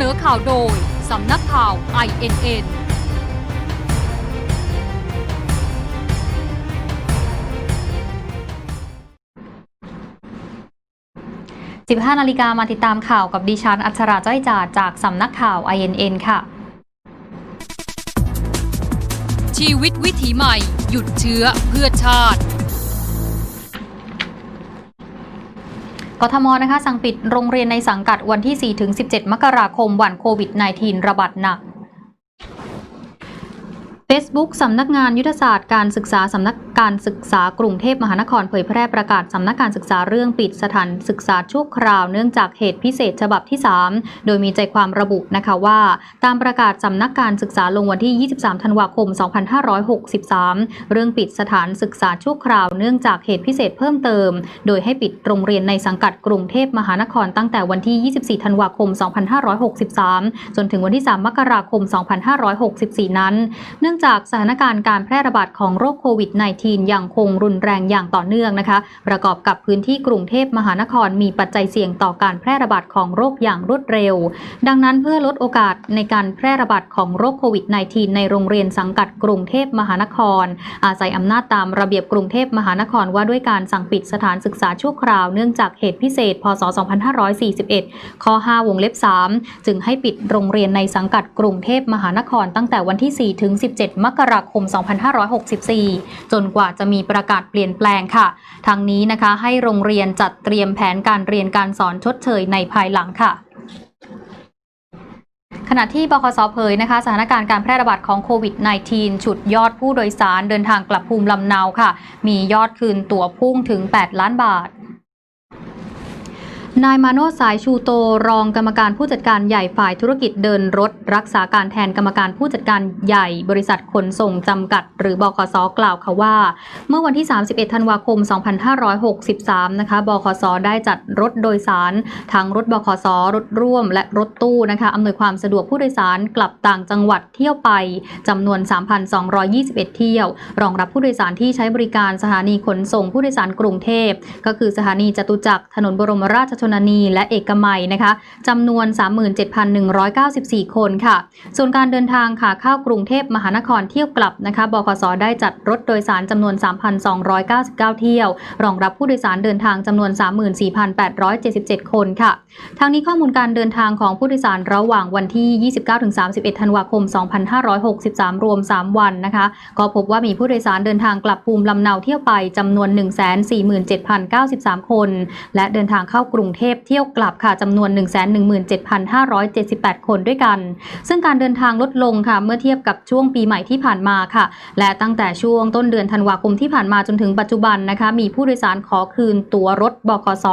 นอข่าวโดย สำนักข่าว INN 15 นาฬิกามาติดตามข่าวกับดิฉัน อัชราจ้อยจาจากสำนักข่าว INN ค่ะ ชีวิตวิถีใหม่ หยุดเชื้อเพื่อชาติ กทมนะคะสั่งปิดโรงเรียนในสังกัดวันที่ 4-17 มกราคมวันโควิด -19 ระบาดหนัก Facebook สำนักงานยุทธศาสตร์การศึกษาสำนัก การศึกษากรุงเทพมหานครเผยแพร่ประกาศสำนักการศึกษาเรื่องปิดสถานศึกษาชั่วคราวเนื่องจากเหตุพิเศษฉบับที่ 3 โดยมีใจความระบุนะคะว่า ตามประกาศสำนักการศึกษาลงวันที่ 23 ธันวาคม 2563 เรื่องปิดสถานศึกษาชั่วคราวเนื่องจากเหตุพิเศษเพิ่มเติม โดยให้ปิดโรงเรียนในสังกัดกรุงเทพมหานครตั้งแต่วันที่ 24 ธันวาคม 2563 จนถึงวันที่ 3 มกราคม 2564 นั้น เนื่องจากสถานการณ์การแพร่ระบาดของโรคโควิด -19 ยังคงรุนแรงอย่างต่อเนื่องนะคะ ประกอบกับพื้นที่กรุงเทพมหานครมีปัจจัยเสี่ยงต่อการแพร่ระบาดของโรคอย่างรวดเร็ว ดังนั้นเพื่อลดโอกาสในการแพร่ระบาดของโรคโควิด -19 ในโรงเรียนสังกัดกรุงเทพมหานคร อาศัยอำนาจตามระเบียบกรุงเทพมหานครว่าด้วยการสั่งปิดสถานศึกษาชั่วคราวเนื่องจากเหตุพิเศษ พศ 2541 ข้อ 5 วงเล็บ 3 จึงให้ปิดโรงเรียนในสังกัดกรุงเทพมหานครตั้งแต่วันที่ 4 ถึง 17 มกราคม 2564 จนกว่าจะมีประกาศเปลี่ยนแปลงค่ะ ทางนี้นะคะให้โรงเรียนจัดเตรียมแผนการเรียนการสอนชดเชยในภายหลังค่ะขณะที่บคสเผยนะคะสถานการณ์การแพร่ระบาดของโควิด -19 ฉุดยอดผู้โดยสารเดินทางกลับภูมิลำเนาค่ะ มียอดคืนตั๋วพุ่งถึง 8 ล้านบาท นายมาโนสายชูโตรองกรรมการผู้จัดการใหญ่ฝ่ายธุรกิจเดินรถ รักษาการแทนกรรมการผู้จัดการใหญ่บริษัทขนส่งจำกัด หรือบคสกล่าวค่ะว่า เมื่อวันที่ 31 ธันวาคม 2563 นะคะบคสได้จัดรถโดยสารทั้งรถบคสรถร่วม และรถตู้นะคะอำนวยความสะดวกผู้โดยสารกลับต่างจังหวัดเที่ยวไปจำนวน 3,221 เที่ยว รองรับผู้โดยสารที่ใช้บริการสถานีขนส่งผู้โดยสารกรุงเทพ ก็คือสถานีจตุจักรถนนบรมราชชนนีและเอกมัยนะคะจำนวน 37,194 คนค่ะ ส่วนการเดินทางค่ะเข้ากรุงเทพมหานครเที่ยวกลับนะคะบขสได้จัดรถโดยสารจำนวน 3,299 เที่ยว รองรับผู้โดยสารเดินทางจำนวน 34,877 คนค่ะทางนี้ข้อมูลการเดินทางของผู้โดยสารระหว่างวันที่ 29-31 ธันวาคม 2563 รวม 3 วันนะคะ ก็พบว่ามีผู้โดยสารเดินทางกลับภูมิลำเนาเที่ยวไปจำนวน 147,093 คน และเดินทางเข้ากรุงเทพเที่ยวกลับค่ะจำนวน 117,578 คนด้วยกัน ซึ่งการเดินทางลดลงค่ะเมื่อเทียบกับช่วงปีใหม่ที่ผ่านมาค่ะ และตั้งแต่ช่วงต้นเดือนธันวาคมที่ผ่านมาจนถึงปัจจุบันนะคะ มีผู้โดยสารขอคืนตั๋วรถบขส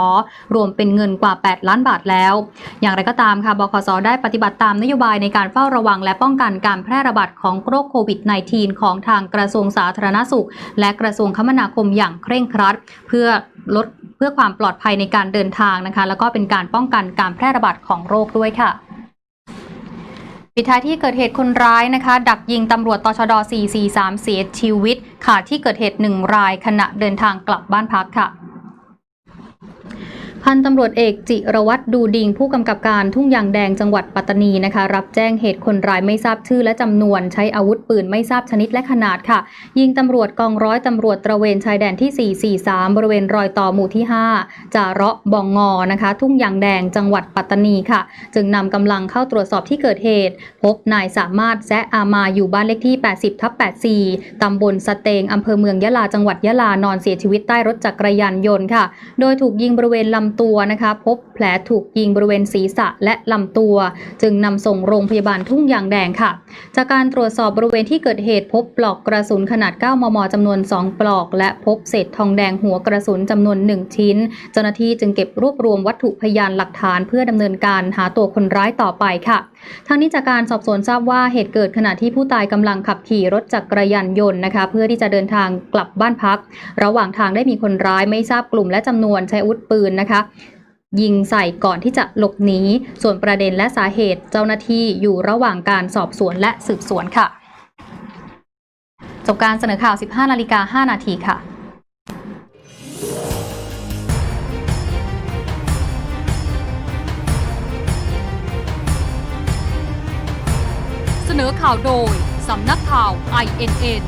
รวมเป็นเงินกว่า 8 ล้านบาทแล้ว อย่างไรก็ตามค่ะบขสได้ปฏิบัติตามนโยบายในการเฝ้าระวัง และป้องกันการแพร่ระบาดของโรคโควิด -19 ของทางกระทรวงสาธารณสุข และกระทรวงคมนาคมอย่างเคร่งครัด เพื่อลดเพื่อความปลอดภัยในการเดินทางนะคะแล้วก็เป็นการป้องกันการแพร่ระบาดของโรคด้วยค่ะปิดท้ายที่เกิดเหตุคนร้ายนะคะ ดักยิงตำรวจตชด 443 เสียชีวิตค่ะที่เกิดเหตุหนึ่งรายขณะเดินทางกลับบ้านพักค่ะ พันตำรวจเอกจิรวัตรดูดิงผู้กำกับการทุ่งยางแดงจังหวัดปัตตานีนะคะ รับแจ้งเหตุคนร้ายไม่ทราบชื่อและจำนวน ใช้อาวุธปืนไม่ทราบชนิดและขนาดค่ะ ยิงตำรวจกองร้อยตำรวจตระเวนชายแดนที่ 443 บริเวณรอยต่อหมู่ที่ 5 จาระบองงอนะคะ ทุ่งยางแดงจังหวัดปัตตานีค่ะ จึงนำกำลังเข้าตรวจสอบที่เกิดเหตุ พบนายสามารถแซะอามาอยู่บ้านเลขที่ 80ทับ84ตำบลสเตงอำเภอเมืองยะลาจังหวัดยะลานอนเสียชีวิตใต้รถจักรยานยนต์ค่ะ โดยถูกยิงบริเวณลำตัวนะคะ พบแผลถูกยิงบริเวณศีรษะและลำตัว จึงนำส่งโรงพยาบาลทุ่งยางแดงค่ะ จากการตรวจสอบบริเวณที่เกิดเหตุพบปลอกกระสุนขนาด 9 มมจำนวน 2 ปลอก และพบเศษทองแดงหัวกระสุนจำนวน 1 ชิ้น เจ้าหน้าที่จึงเก็บรวบรวมวัตถุพยานหลักฐานเพื่อดำเนินการหาตัวคนร้ายต่อไปค่ะทางนี้จากการสอบสวนทราบว่าเหตุเกิดขณะที่ผู้ตายกำลังขับขี่รถจักรยานยนต์นะคะ เพื่อที่จะเดินทางกลับบ้านพัก ระหว่างทางได้มีคนร้ายไม่ทราบกลุ่มและจำนวนใช้อาวุธปืนนะคะ ยิงใส่ก่อนที่จะหลบหนีส่วนประเด็นและสาเหตุเจ้าหน้าที่อยู่ระหว่างการสอบสวนและสืบสวนค่ะ จบการเสนอข่าว 15 นาฬิกา 5 นาทีค่ะเสนอข่าวโดย สำนักข่าว INN